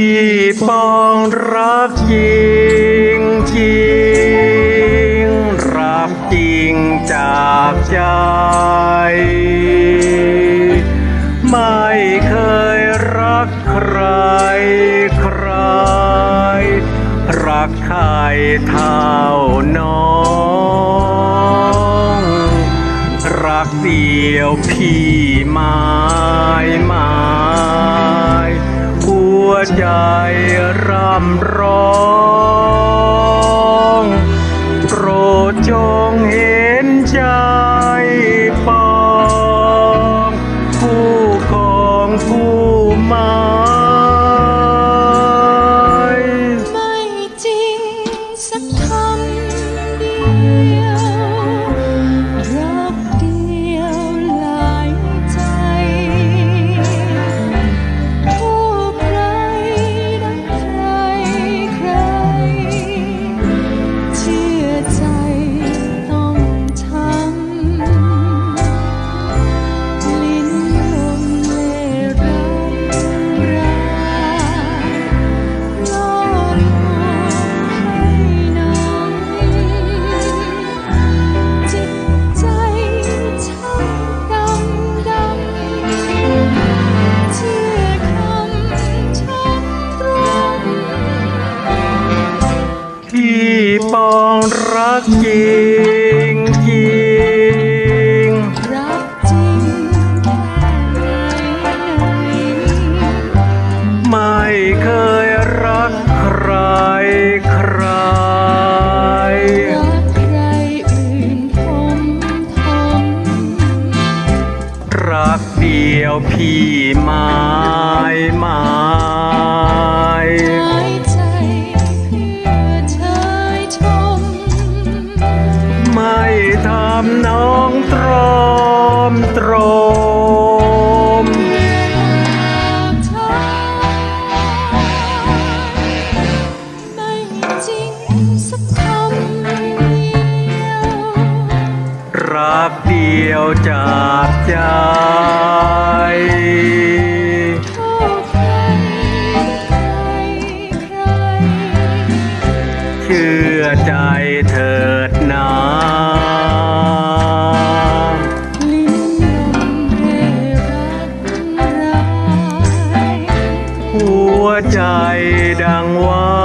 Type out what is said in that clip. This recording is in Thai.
พี่ปองรักจริงจริงรักจริงจากใจ ไม่เคยรักใครใคร รักใครเท่าน้อง รักเดียวพี่ไม้ไม้ วใจร่ำร้อง พี่ปองรักจริงจริง รักจริงแค่ไหนไม่เคยรักใครใคร รักใครอื่นผมทมรักเดียวพี่ม้ไทำน้องตรอมตรมเพื่อรักเธอไม่จริงสักคำเดียวรักเดียวจากใจโทษใครใครใครเชื่อใจเถิดนา หัวใจดังว่า